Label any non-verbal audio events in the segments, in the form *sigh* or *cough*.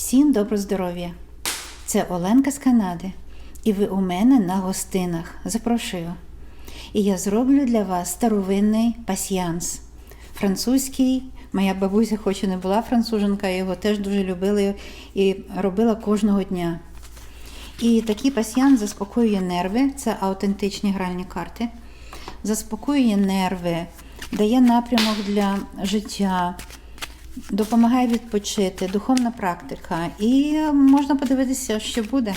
Всім добро здоров'я! Це Оленка з Канади, і ви у мене на гостинах. Запрошую. І я зроблю для вас старовинний пасьянс. Французький. Моя бабуся, хоч і не була француженка, його теж дуже любила і робила кожного дня. І такий пасьянс заспокоює нерви, це аутентичні гральні карти. Заспокоює нерви, дає напрямок для життя, допомагає відпочити, духовна практика. І можна подивитися, що буде.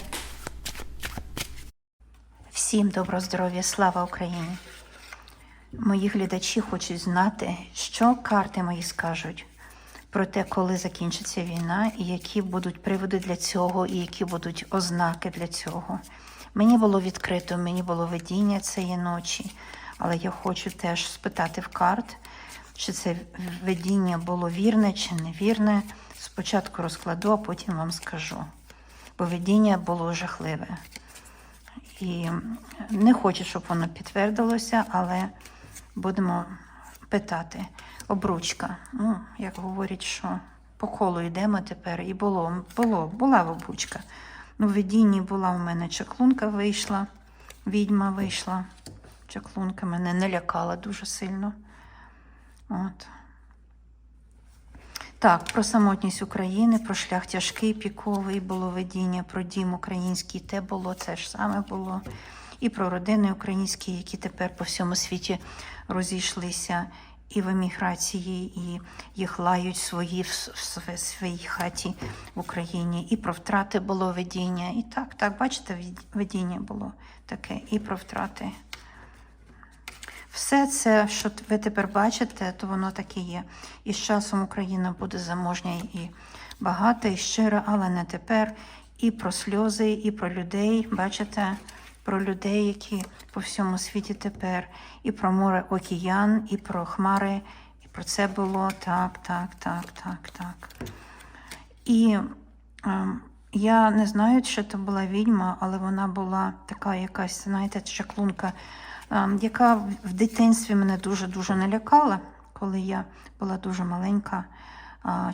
Всім доброго здоров'я, слава Україні! Мої глядачі хочуть знати, що карти мої скажуть про те, коли закінчиться війна, і які будуть приводи для цього, і які будуть ознаки для цього. Мені було відкрито, мені було видіння цієї ночі, але я хочу теж спитати в карт, чи це видіння було вірне чи невірне. Спочатку розкладу, а потім вам скажу. Бо видіння було жахливе. І не хочу, щоб воно підтвердилося, але будемо питати. Обручка. Ну, як говорять, що по колу йдемо тепер. І було, було, була обручка. Ну, в видінні була у мене чаклунка вийшла, відьма вийшла. Чаклунка мене не лякала дуже сильно. От. Так, про самотність України, про шлях тяжкий, піковий було видіння, про дім український, те було, це ж саме було. І про родини українські, які тепер по всьому світі розійшлися і в еміграції, і їх лають свої в с- в своїй хаті в Україні. І про втрати було видіння. І так, так, бачите, видіння було таке, і про втрати. Все це, що ви тепер бачите, то воно так і є. І з часом Україна буде заможня і багата, і щира, але не тепер. І про сльози, і про людей, бачите, про людей, які по всьому світі тепер, і про море океан, і про хмари, і про це було так, так, так, так, так. І ем, я не знаю, чи це була відьма, але вона була така якась, знаєте, чаклунка, яка в- дитинстві мене дуже-дуже налякала, коли я була дуже маленька.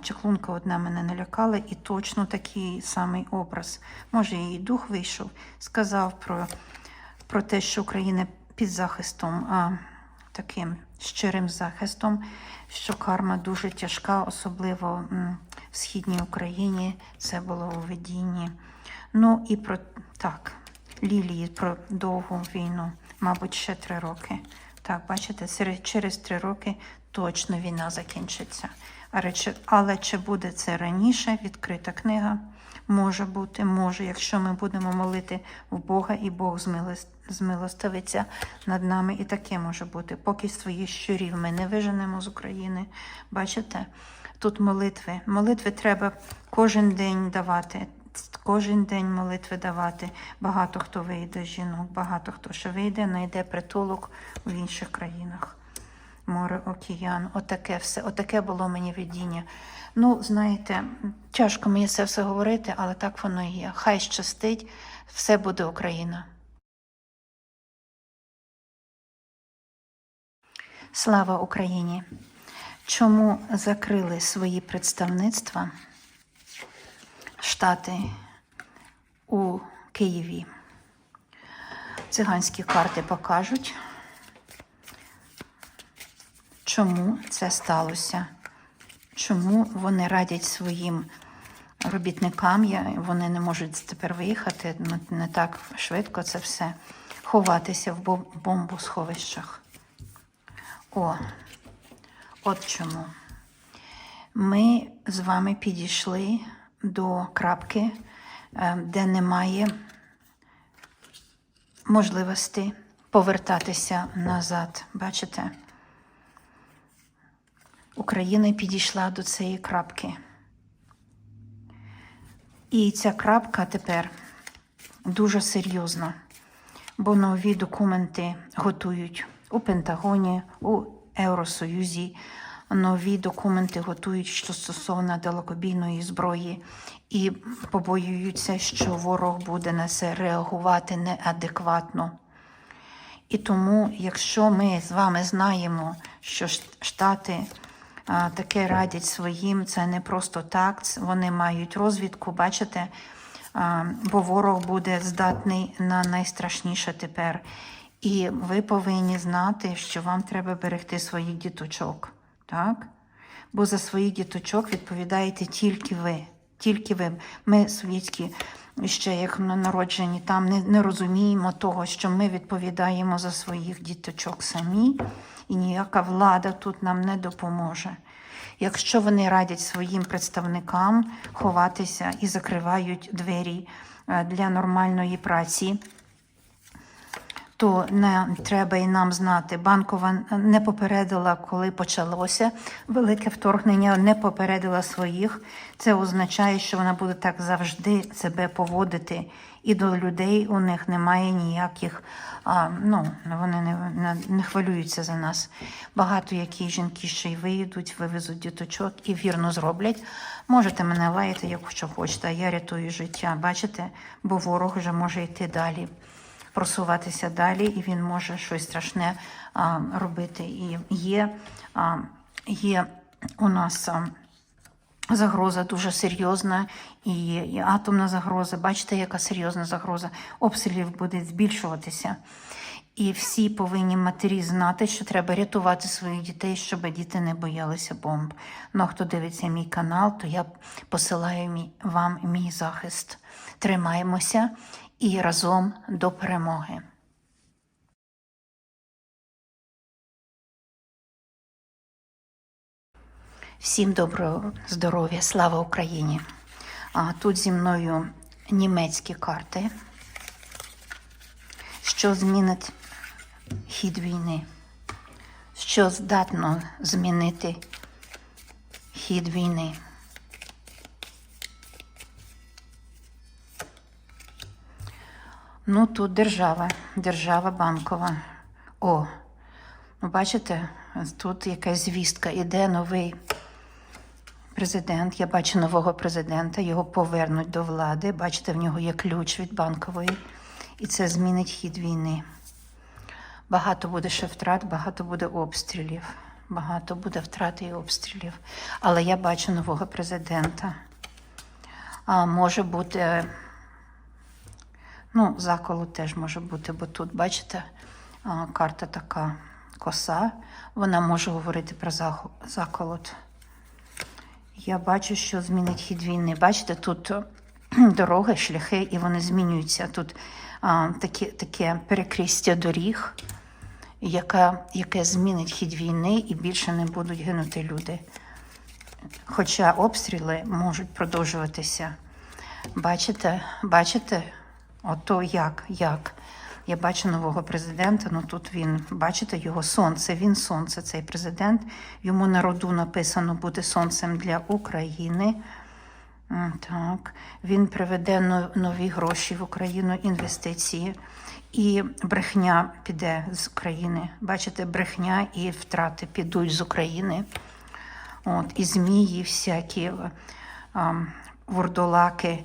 Чаклунка одна мене налякала, і точно такий самий образ. Може, її дух вийшов, сказав про, про те, що Україна під захистом, а, таким щирим захистом, що карма дуже тяжка, особливо в східній Україні. Це було у видінні. Ну і про так, лілії про довгу війну, мабуть, ще три роки. Так, бачите, через три роки точно війна закінчиться. Але чи буде це раніше? Відкрита книга. Може бути, може, якщо ми будемо молити в Бога, і Бог змилостивиться над нами, і таке може бути. Поки своїх щурів ми не виженемо з України. Бачите, тут молитви. Молитви треба кожен день давати. Кожен день молитви давати. Багато хто вийде жінок, багато хто ще вийде, знайде притулок в інших країнах. Море, океан, отаке все, отаке було мені видіння. Ну, знаєте, тяжко мені це все говорити, але так воно і є. Хай щастить, все буде Україна. Слава Україні! Чому закрили свої представництва штати у Києві? Циганські карти покажуть, чому це сталося, чому вони радять своїм робітникам, вони не можуть тепер виїхати, ну, не так швидко це все, ховатися в бом- бомбосховищах. О, от чому. Ми з вами підійшли до крапки, е, де немає можливості повертатися назад. Бачите? Україна підійшла до цієї крапки. І ця крапка тепер дуже серйозна, бо нові документи готують у Пентагоні, у Євросоюзі. Нові документи готують що стосовно далекобійної зброї і побоюються, що ворог буде на це реагувати неадекватно. І тому, якщо ми з вами знаємо, що Штати таке радять своїм. Це не просто так. Вони мають розвідку, бачите, бо ворог буде здатний на найстрашніше тепер. І ви повинні знати, що вам треба берегти своїх діточок. Так? Бо за своїх діточок відповідаєте тільки ви. Тільки ви. Ми, совєтські, ще як народжені, там не, не розуміємо того, що ми відповідаємо за своїх діточок самі, і ніяка влада тут нам не допоможе. Якщо вони радять своїм представникам ховатися і закривають двері е, для нормальної праці, то не треба і нам знати. Банкова не попередила, коли почалося велике вторгнення, не попередила своїх. Це означає, що вона буде так завжди себе поводити. І до людей у них немає ніяких, а, ну, вони не, не, хвилюються за нас. Багато які жінки ще й виїдуть, вивезуть діточок і вірно зроблять. Можете мене лаяти, як що хочете, а я рятую життя. Бачите, бо ворог вже може йти далі просуватися далі, і він може щось страшне а, робити. І є, а, є у нас. А, Загроза дуже серйозна і, і атомна загроза. Бачите, яка серйозна загроза обстрілів буде збільшуватися. І всі повинні матері знати, що треба рятувати своїх дітей, щоб діти не боялися бомб. Ну, а хто дивиться мій канал, то я посилаю вам мій захист. Тримаємося і разом до перемоги. Всім доброго здоров'я, слава Україні! А тут зі мною німецькі карти, що змінить хід війни, що здатно змінити хід війни. Ну, тут держава, держава банкова. О, ну бачите, тут якась звістка. Іде новий президент. Я бачу нового президента, його повернуть до влади. Бачите, в нього є ключ від банкової, і це змінить хід війни. Багато буде ще втрат, багато буде обстрілів. Багато буде втрат і обстрілів. Але я бачу нового президента. А може бути, ну, заколот теж може бути, бо тут, бачите, карта така коса. Вона може говорити про заколот. Я бачу, що змінить хід війни. Бачите, тут е, *clears throat* дороги, шляхи, і вони змінюються. Тут а, таке, таке перекрістя доріг, яка, яке змінить хід війни, і більше не будуть гинути люди. Хоча обстріли можуть продовжуватися. Бачите, бачите, ото як, як. Я бачу нового президента, ну тут він, бачите, його сонце, він сонце, цей президент. Йому на роду написано бути сонцем для України. Так, він приведе нові гроші в Україну, інвестиції, і брехня піде з України. Бачите, брехня і втрати підуть з України. От, і змії, всякі а, вурдолаки,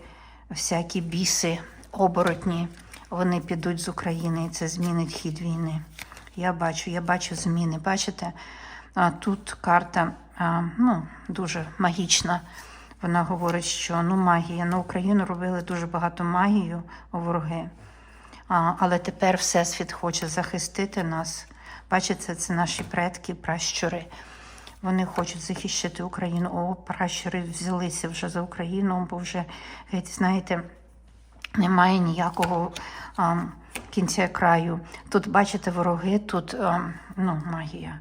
всякі біси, оборотні, вони підуть з України, і це змінить хід війни. Я бачу, я бачу зміни. Бачите, тут карта ну, дуже магічна. Вона говорить, що ну, магія на Україну робили дуже багато магію вороги. Але тепер Всесвіт хоче захистити нас. Бачите, це наші предки, пращури. Вони хочуть захищати Україну. О, пращури взялися вже за Україну, бо вже, геть, знаєте, немає ніякого а, кінця краю. Тут, бачите, вороги, тут а, ну, магія.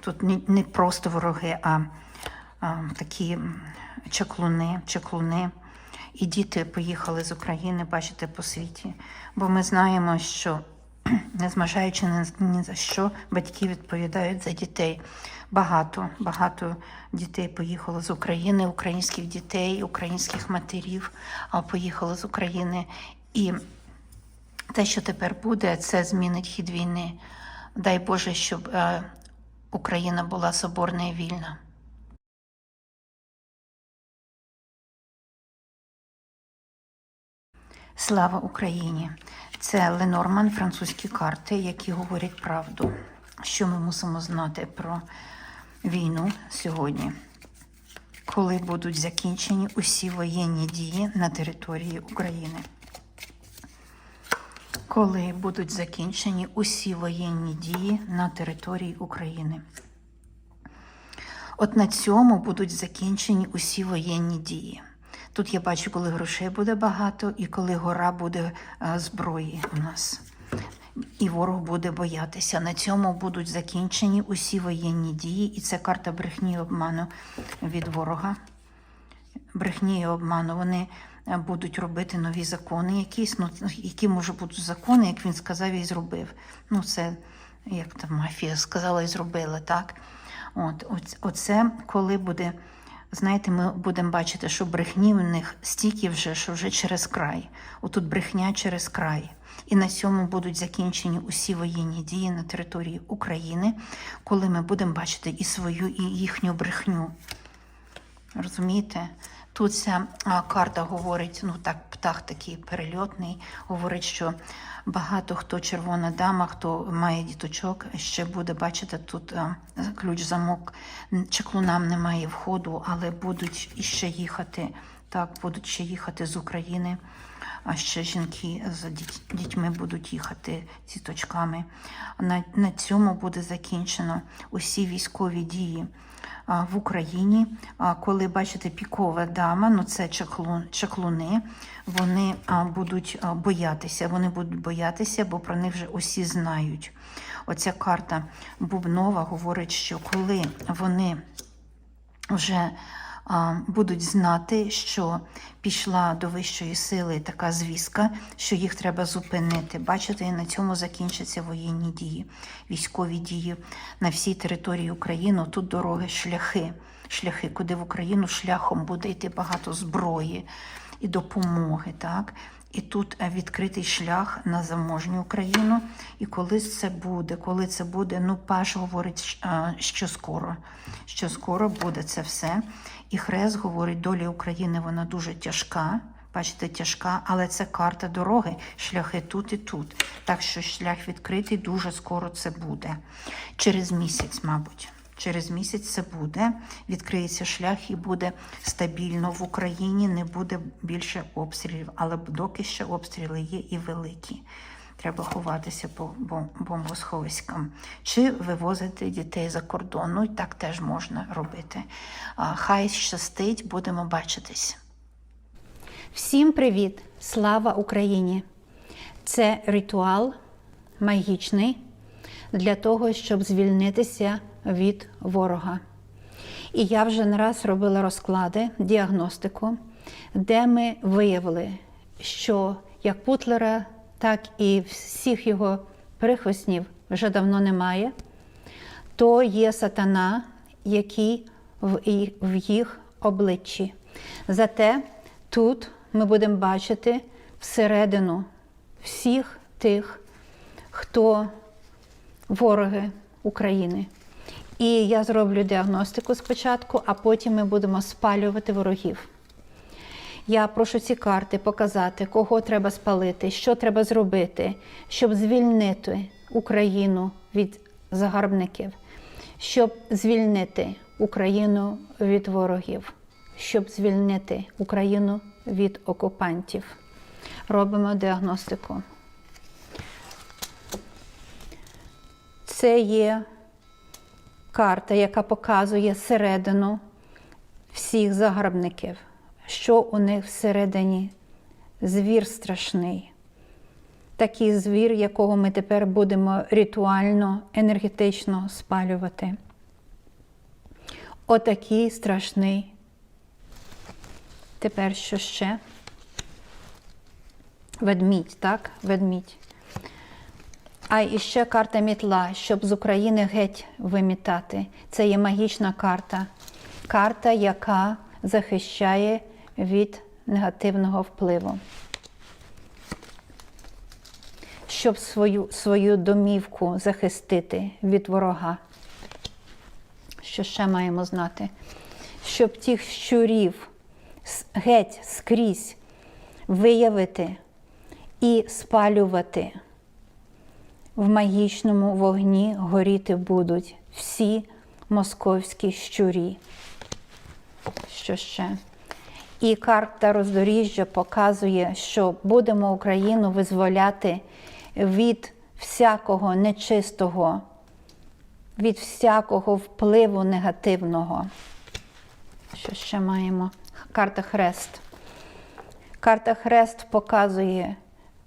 Тут не, не просто вороги, а, а такі чаклуни, чаклуни. І діти поїхали з України, бачите, по світі. Бо ми знаємо, що незважаючи ні, за що, батьки відповідають за дітей. Багато, багато дітей поїхало з України, українських дітей, українських матерів поїхало з України. І те, що тепер буде, це змінить хід війни. Дай Боже, щоб е, Україна була соборна і вільна. Слава Україні! Це Ленорман, французькі карти, які говорять правду. Що ми мусимо знати про війну сьогодні, коли будуть закінчені усі воєнні дії на території України. Коли будуть закінчені усі воєнні дії на території України. От на цьому будуть закінчені усі воєнні дії. Тут я бачу, коли грошей буде багато і коли гора буде е, зброї у нас. І ворог буде боятися. На цьому будуть закінчені усі воєнні дії, і це карта брехні і обману від ворога. Брехні і обману. Вони е, будуть робити нові закони, якісь, ну, які може бути закони, як він сказав і зробив. Ну, це як там мафія сказала і зробила, так? От, оце коли буде, знаєте, ми будемо бачити, що брехні в них стільки вже, що вже через край. Отут брехня через край. І на цьому будуть закінчені усі воєнні дії на території України, коли ми будемо бачити і свою, і їхню брехню. Розумієте? Тут ця карта говорить, ну так, птах такий перельотний, говорить, що багато хто червона дама, хто має діточок, ще буде бачити тут ключ замок. Чеклунам немає входу, але будуть іще їхати. Так, будуть ще їхати з України. А ще жінки з дітьми будуть їхати з діточками. На, на цьому буде закінчено усі військові дії в Україні. Коли бачите пікова дама, ну це чаклун, чаклуни, вони будуть боятися. Вони будуть боятися, бо про них вже усі знають. Оця карта Бубнова говорить, що коли вони вже будуть знати, що пішла до вищої сили така звістка, що їх треба зупинити. Бачите, і на цьому закінчаться воєнні дії, військові дії на всій території України. Тут дороги, шляхи, шляхи, куди в Україну шляхом буде йти багато зброї і допомоги. так? І тут е, відкритий шлях на заможню Україну. І коли це буде, коли це буде, ну Паш говорить, е, що скоро, що скоро буде це все. І Хрест говорить, доля України вона дуже тяжка. Бачите, тяжка, але це карта дороги, шляхи тут і тут. Так що шлях відкритий, дуже скоро це буде. Через місяць, мабуть. Через місяць це буде, відкриється шлях і буде стабільно в Україні, не буде більше обстрілів, але доки ще обстріли є і великі. Треба ховатися по бомбосховиськам. Чи вивозити дітей за кордон. Ну і так теж можна робити. Хай щастить, будемо бачитись. Всім привіт! Слава Україні! Це ритуал магічний для того, щоб звільнитися від ворога. І я вже не раз робила розклади, діагностику, де ми виявили, що як Путлера, так і всіх його прихвостнів вже давно немає, то є сатана, який в їх обличчі. Зате тут ми будемо бачити всередину всіх тих, хто вороги України. І я зроблю діагностику спочатку, а потім ми будемо спалювати ворогів. Я прошу ці карти показати, кого треба спалити, що треба зробити, щоб звільнити Україну від загарбників, щоб звільнити Україну від ворогів, щоб звільнити Україну від окупантів. Робимо діагностику. Це є карта, яка показує середину всіх загарбників, що у них всередині звір страшний. Такий звір, якого ми тепер будемо ритуально, енергетично спалювати. Отакий страшний. Тепер що ще? Ведмідь, так? Ведмідь. А і ще карта мітла, щоб з України геть вимітати. Це є магічна карта. Карта, яка захищає від негативного впливу. Щоб свою, свою домівку захистити від ворога. Що ще маємо знати? Щоб тих щурів геть скрізь виявити і спалювати в магічному вогні горіти будуть всі московській щурі. Що ще? І карта роздоріжжя показує, що будемо Україну визволяти від всякого нечистого, від всякого впливу негативного. Що ще маємо? Карта Хрест. Карта Хрест показує,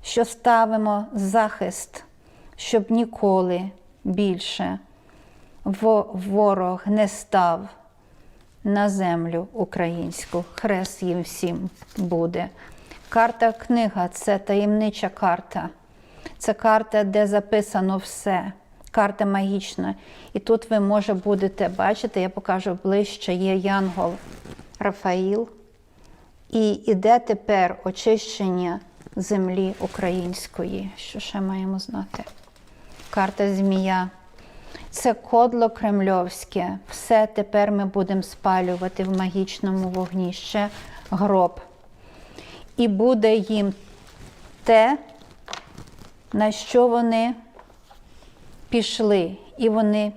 що ставимо захист, щоб ніколи більше ворог не став на землю українську. Хрест їм всім буде. Карта книга це таємнича карта. Це карта, де записано все. Карта магічна. І тут ви, може, будете бачити, я покажу ближче, є Янгол Рафаїл. І іде тепер очищення землі української. Що ще маємо знати? Карта Змія. Це кодло кремльовське. Все тепер ми будемо спалювати в магічному вогні. Ще гроб. І буде їм те, на що вони пішли. І вони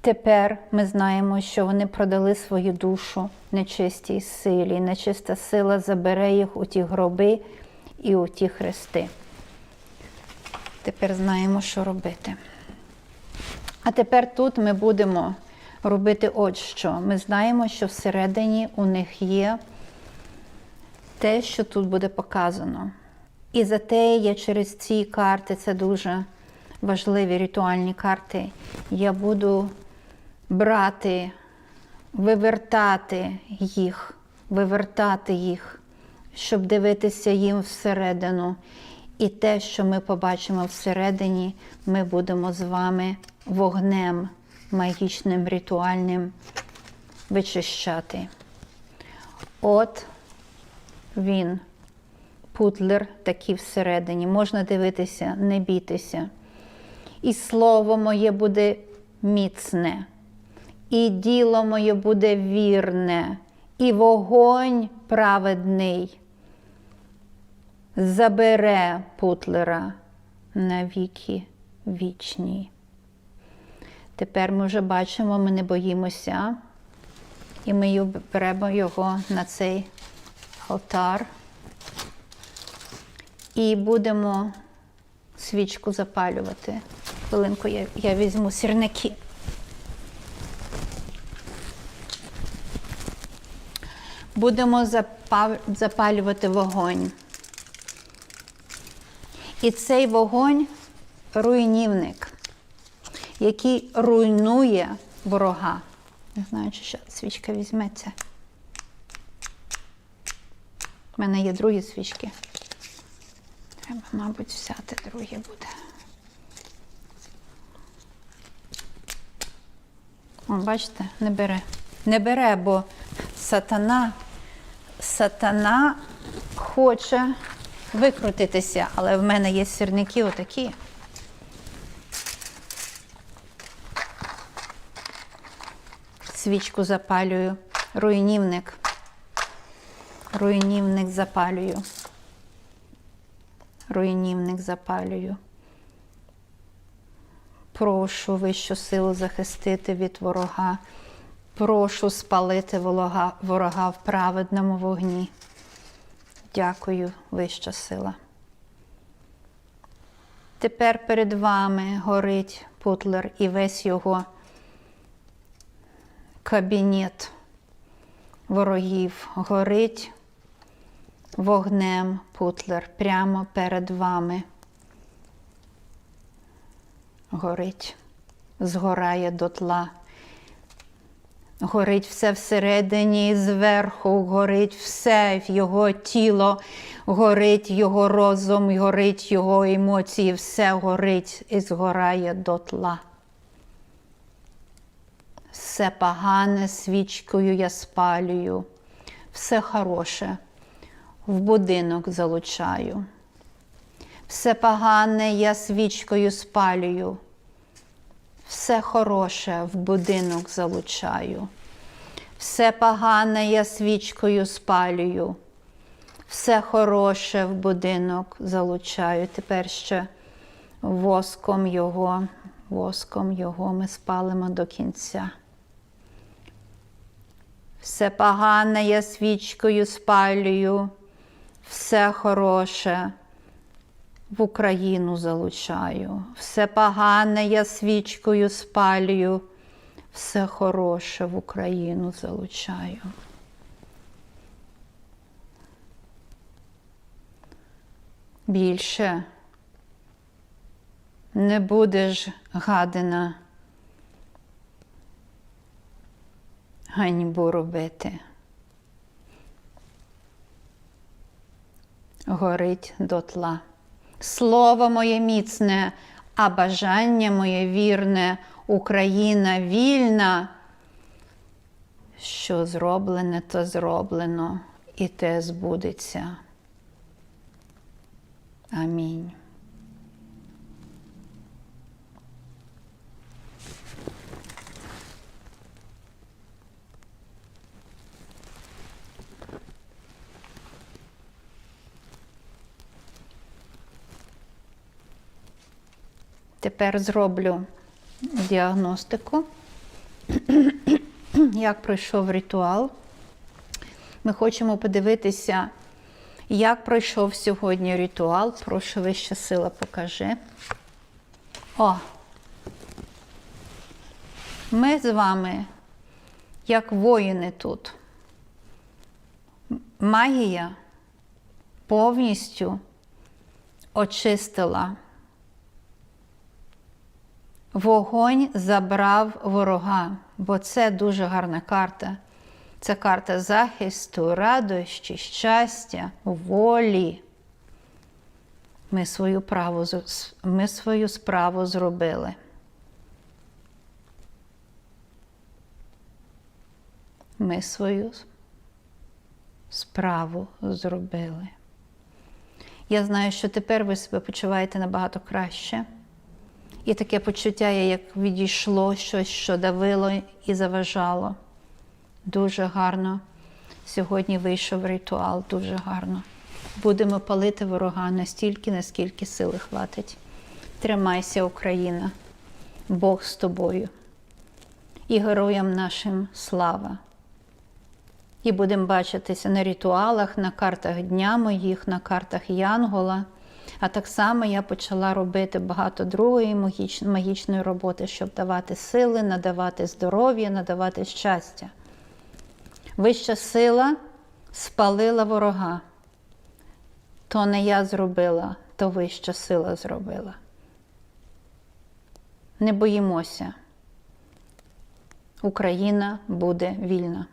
тепер ми знаємо, що вони продали свою душу нечистій силі. Нечиста сила забере їх у ті гроби і у ті хрести. Тепер знаємо, що робити. А тепер тут ми будемо робити от що. Ми знаємо, що всередині у них є те, що тут буде показано. І за те я через ці карти, це дуже важливі ритуальні карти, я буду брати, вивертати їх, вивертати їх, щоб дивитися їм всередину. І те, що ми побачимо всередині, ми будемо з вами вогнем магічним, ритуальним вичищати. От він, путлер такий всередині. Можна дивитися, не бійтеся. І слово моє буде міцне, і діло моє буде вірне, і вогонь праведний забере путлера на віки вічні. Тепер ми вже бачимо, ми не боїмося, і ми беремо його на цей алтар і будемо свічку запалювати. Хвилинку я, я візьму сірники. Будемо запалювати вогонь. І цей вогонь руйнівник, який руйнує ворога. Не знаю, чи ще свічка візьметься. У мене є другі свічки. Треба, мабуть, взяти другі буде. О, бачите, не бере. Не бере, бо сатана, сатана хоче викрутитися, але в мене є сірники отакі. Свічку запалюю. Руйнівник. Руйнівник запалюю. Руйнівник запалюю. Прошу вищу силу захистити від ворога. Прошу спалити ворога, ворога в праведному вогні. Дякую, вища сила. Тепер перед вами горить Путлер і весь його кабінет ворогів горить вогнем Путлер прямо перед вами. Горить, згорає дотла. Горить все всередині, зверху, горить все його тіло, горить його розум, горить його емоції, все горить і згорає дотла. Все погане свічкою я спалюю, все хороше в будинок залучаю. Все погане я свічкою спалюю, все хороше в будинок залучаю. Все погане я свічкою спалюю, все хороше в будинок залучаю. Тепер ще воском його воском його ми спалимо до кінця. Все погане я свічкою спалюю, все хороше в Україну залучаю, все погане я свічкою спалюю, все хороше в Україну залучаю. Більше не будеш гадина ганьбу робити. Горить дотла. Слово моє міцне, а бажання моє вірне, Україна вільна. Що зроблене, то зроблено, і те збудеться. Амінь. Тепер зроблю діагностику, *clears throat* як пройшов ритуал. Ми хочемо подивитися, як пройшов сьогодні ритуал. Прошу вища сила, покажи. О! Ми з вами, як воїни тут. Магія повністю очистила. Вогонь забрав ворога, бо це дуже гарна карта. Це карта захисту, радощі, щастя, волі. Ми свою, праву, ми свою справу зробили. Ми свою справу зробили. Я знаю, що тепер ви себе почуваєте набагато краще. І таке почуття, як відійшло щось, що давило і заважало. Дуже гарно. Сьогодні вийшов ритуал, дуже гарно. Будемо палити ворога настільки, наскільки сили хватить. Тримайся, Україна, Бог з тобою. І героям нашим слава. І будемо бачитися на ритуалах, на картах дня моїх, на картах Янгола. А так само я почала робити багато другої магіч- магічної роботи, щоб давати сили, надавати здоров'я, надавати щастя. Вища сила спалила ворога. То не я зробила, то вища сила зробила. Не боїмося. Україна буде вільна.